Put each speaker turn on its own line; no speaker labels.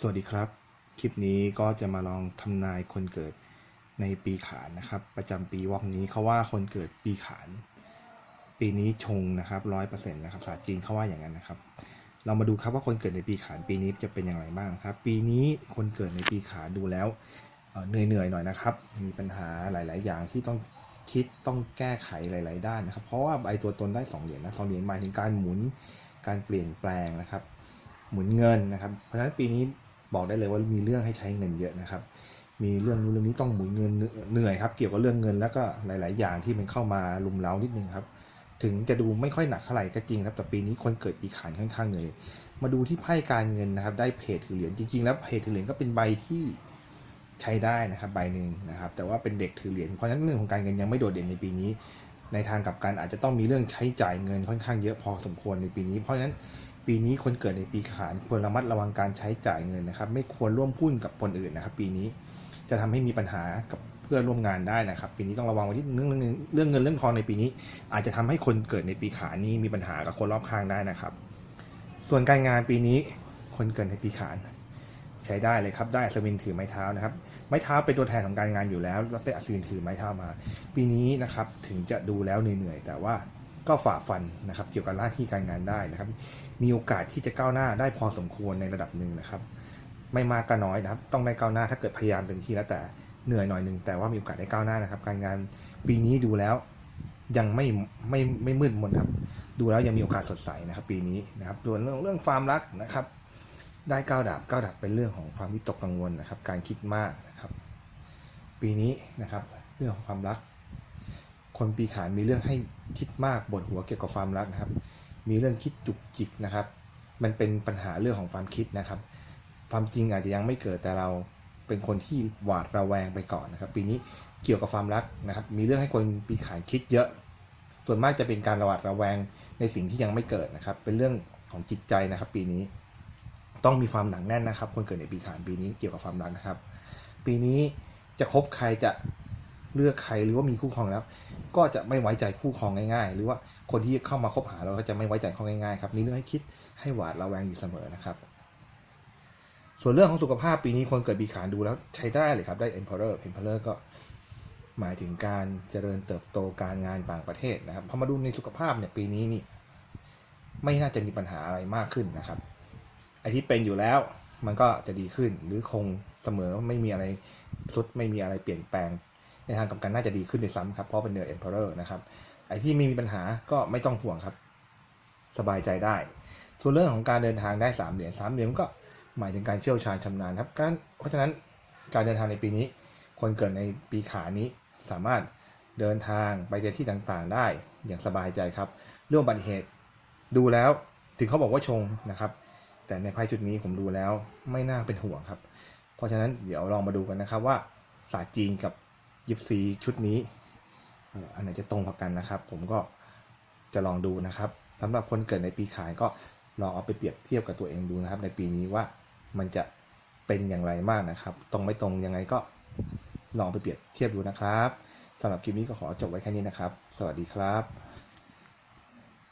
สวัสดีครับ คลิปนี้ก็จะมาลองทำนายคนเกิดในปีขานนะครับ ประจำปีวอกนี้เขาว่าคนเกิดปีขาน ปีนี้ชงนะครับร้อยเปอร์เซ็นต์นะครับศาสตร์จีนเขาว่าอย่างนั้นนะครับ เรามาดูครับว่าคนเกิดในปีขานปีนี้จะเป็นอย่างไรบ้างครับ ปีนี้คนเกิดในปีขานดูแล้วเอ่อเหนื่อยๆหน่อยนะครับ มีปัญหาหลาย ๆ อย่างที่ต้องคิดต้องแก้ไขหลาย ๆ ด้านนะครับ เพราะว่าใบตัวตนได้สองเหรียญนะสองเหรียญหมายถึงการหมุนการเปลี่ยนแปลงนะครับ หมุนเงินนะครับ เพราะฉะนั้นปีนี้ บอกได้เลยว่ามีเรื่องให้ใช้เงินเยอะนะครับ มีเรื่องนู้นเรื่องนี้ต้องหมุนเงินเหนื่อยครับ เกี่ยวกับเรื่องเงินแล้วก็หลาย ๆ อย่างที่มันเข้ามาลุมเล้านิดนึงครับ ถึงจะดูไม่ค่อยหนักเท่าไหร่ก็จริงครับ แต่ปีนี้คนเกิดปีขานค่อนข้างเหนื่อย มาดูที่ไพ่การเงินนะครับ ได้เพจถือเหรียญจริง ๆ แล้วเพจถือเหรียญก็เป็นใบที่ใช้ได้นะครับใบหนึ่งนะครับ แต่ว่าเป็นเด็กถือเหรียญเพราะฉะนั้นเรื่องของการเงินยังไม่โดดเด่นในปีนี้ ในทางกลับกันอาจจะต้องมีเรื่องใช้จ่ายเงินค่อนข้างเยอะพอสมควรในปีนี้ เพราะฉะนั้น ปีนี้คนเกิดในปีขานควรระมัดระวังการใช้จ่ายเงินนะครับ ไม่ควรร่วมหุ้นกับคนอื่นนะครับ ปีนี้จะทำให้มีปัญหากับเพื่อนร่วมงานได้นะครับ ปีนี้ต้องระวังไว้ที่เรื่องเรื่องเงินเรื่องทองในปีนี้ อาจจะทำให้คนเกิดในปีขานนี้มีปัญหากับคนรอบข้างได้นะครับ ส่วนการงานปีนี้คนเกิดในปีขานใช้ได้เลยครับ ได้อัศวินถือไม้เท้านะครับ ไม้เท้าเป็นตัวแทนของการงานอยู่แล้ว แล้วเป็นอัศวินถือไม้เท้ามา ปีนี้นะครับถึงจะดูแล้วเหนื่อยๆแต่ว่า ก็ฝ่าฟันนะครับเกี่ยวกับหน้าที่การงานได้นะครับ มีโอกาสที่จะก้าวหน้าได้พอสมควรในระดับหนึ่งนะครับ ไม่มากก็น้อยนะครับ ต้องได้ก้าวหน้าถ้าเกิดพยายามเต็มที่แล้วแต่เหนื่อยหน่อยหนึ่งแต่ว่ามีโอกาสได้ก้าวหน้านะครับ การงานปีนี้ดูแล้วยังไม่ไม่ไม่มืดมนครับ ดูแล้วยังมีโอกาสสดใสนะครับ ปีนี้นะครับส่วนเรื่องเรื่องความรักนะครับ ได้ก้าวดาบก้าวดาบเป็นเรื่องของความวิตกกังวลนะครับ การคิดมากนะครับ ปีนี้นะครับ เรื่องของความรัก คนปีขานมีเรื่องให้คิดมากบนหัวเกี่ยวกับความรักนะครับ มีเรื่องคิดจุกจิกนะครับ มันเป็นปัญหาเรื่องของความคิดนะครับ ความจริงอาจจะยังไม่เกิดแต่เราเป็นคนที่หวาดระแวงไปก่อนนะครับ ปีนี้เกี่ยวกับความรักนะครับ มีเรื่องให้คนปีขานคิดเยอะ ส่วนมากจะเป็นการระหวาดระแวงในสิ่งที่ยังไม่เกิดนะครับ เป็นเรื่องของจิตใจนะครับ ปีนี้ต้องมีความหนักแน่นนะครับ คนเกิดในปีขานปีนี้เกี่ยวกับความรักนะครับ ปีนี้จะคบใครจะเลือกใครหรือว่ามีคู่ครองแล้ว ก็จะไม่ไว้ใจคู่ครองง่ายๆ หรือว่าคนที่เข้ามาคบหาเราก็จะไม่ไว้ใจเขาง่ายๆครับมีเรื่องให้คิดให้หวาดระแวงอยู่เสมอนะครับ ส่วนเรื่องของสุขภาพปีนี้คนเกิดปีขานดูแล้วใช้ได้เลยครับได้ Emperor Emperor ก็หมายถึงการเจริญเติบโตการงานต่างประเทศนะครับพอมาดูในสุขภาพเนี่ยปีนี้นี่ไม่น่าจะมีปัญหาอะไรมากขึ้นนะครับไอที่เป็นอยู่แล้วมันก็จะดีขึ้นหรือคงเสมอไม่มีอะไรสุดไม่มีอะไรเปลี่ยนแปลง ในทางกลับกันน่าจะดีขึ้นด้วยซ้ำครับเพราะเป็นเนื้อ Emperor นะครับไอที่ไม่มีปัญหาก็ไม่ต้องห่วงครับ สบายใจได้ส่วนเรื่องของการเดินทางได้สามเหรียญสามเหรียญก็หมายถึงการเชี่ยวชาญชำนาญครับการเพราะฉะนั้นการเดินทางในปีนี้ คนเกิดในปีขานี้สามารถเดินทางไปในที่ต่างๆ ได้อย่างสบายใจครับ เรื่องอุบัติเหตุดูแล้วถึงเขาบอกว่าชงนะครับ แต่ในไพ่จุดนี้ผมดูแล้วไม่น่าเป็นห่วงครับ เพราะฉะนั้นเดี๋ยวลองมาดูกันนะครับว่าศาสตร์จีนกับ ยิปซีชุดนี้อันไหนจะตรงกับกันนะครับ ผมก็จะลองดูนะครับสำหรับคนเกิดในปีขานก็ลองเอาไปเปรียบเทียบกับตัวเองดูนะครับ ในปีนี้ว่ามันจะเป็นอย่างไรมากนะครับ ตรงไม่ตรงยังไงก็ลองไปเปรียบเทียบดูนะครับสำหรับคลิปนี้ก็ขอจบไว้แค่นี้นะครับ สวัสดีครับ